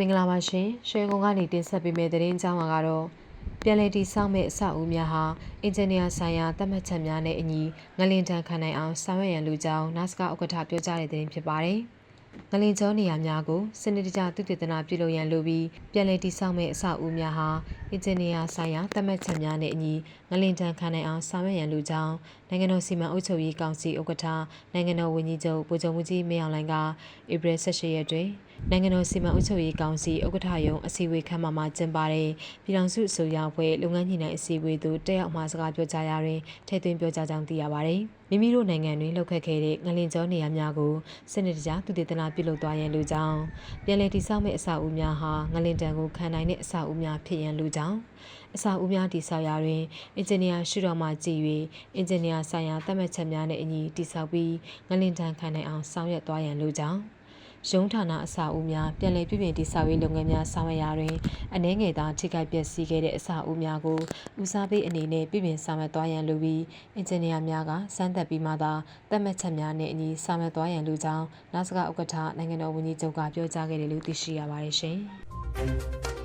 မင်္ဂလာပါရှင်ရွှေကုန်းကနေတင်ဆက်ပေးမယ့်သတင်းကြောင်းကတော့ပြန်လည်တည်ဆောက်မဲ့အဆောက်အဦများဟာအင်ဂျင်နီယာဆိုင်ရာသတ်မှတ်ချက်များနဲ့အညီငလင်တန်ခံနိုင်အောင်ဆောင်ရွက်ရန်လိုကြောင်းနာစကဥက္ကဋ္ဌပြောကြားတဲ့သတင်းဖြစ်ပါတယ်။ငလင်ကျောနေရာများကိုစနစ်တကျသုတေသနပြုလုပ်ရန်လိုပြီးပြန်လည်တည်ဆောက်မဲ့အဆောက်အဦများဟာအင်ဂျင်နီယာဆိုင်ရာသတ်မှတ်ချက်များနဲ့အညီငလင်တန်ခံနိုင်အောင်ဆောင်ရွက်ရန်လိုကြောင်းနိုင်ငံတော်စီမံအုပ်ချုပ်ရေးကောင်စီဥက္ကဋ္ဌနိုင်ငံတော်ဝန်ကြီးချုပ်ဗိုလ်ချုပ်မှုကြီးမင်းအောင်လှိုင်ကဧပြီ18ရက်တွင်နိုင်ငံတော်စီမံအုပ်ချုပ်ရေးကောင်စီဥက္ကဋ္ဌယုံအစည်းအဝေးခန်းမမှာကျင်းပတဲ့ပြည်ထောင်စုအစိုးရဖွဲ့လုပ်ငန်းညှိနှိုင်းအစည်းအဝေးသို့တက်ရောက်မှစကားပြောကြားရာတွင်ထည့်သွင်းပြောကြားကြောင်းသိရပါသည်။မိမိတို့နိုင်ငံတွင်လှုပ်ခတ်ခဲ့တဲ့ငလင်ကျောနေရာများကိုစနစ်တကျသုတေသနပြုလုပ်သွားရန်လိုကြောင်းပြည်내တိဆောက်မဲ့အဆောက်အဦများဟာငလင်တံကိုခံနိုင်တဲ့အဆောက်အဦများဖြစ်ရန်လိုကြောင်းအဆောက်အဦများတိဆောက်ရာတွင်အင်ဂျင်နီယာရှုတော်မှကြည့်၍အင်ဂျင်နီယာဆိုင်ရာသတ်မှတ်ချက်များနဲ့အညီတိဆောက်ပြီးငလင်တံခံနိုင်အောင်ဆောင်ရွက်သွားရန်လိုကြောင်းရုံးဌာနအဆောက်အဦများပြည်내ပြည်ပြင်တည်ဆောက်ရေးလုပ်ငန်းများဆောင်ရွက်ရာတွင်အနှဲငယ်သာထိခိုက်ပျက်စီးခဲ့တဲ့အဆောက်အဦများကိုဦးစားပေးအနေနဲ့ပြည်ပြင်ဆောင်ရွက်သွားရန်လိုပြီးအင်ဂျင်နီယာများကစမ်းသပ်ပြီးမှသာသတ်မှတ်ချက်များနဲ့အညီဆောင်ရွက်သွားရန်လိုကြောင်းနာစကဥက္ကဋ္ဌနိုင်ငံတော်ဝန်ကြီးချုပ်ကပြောကြားခဲ့တယ်လို့သိရှိရပါတယ်ရှင်။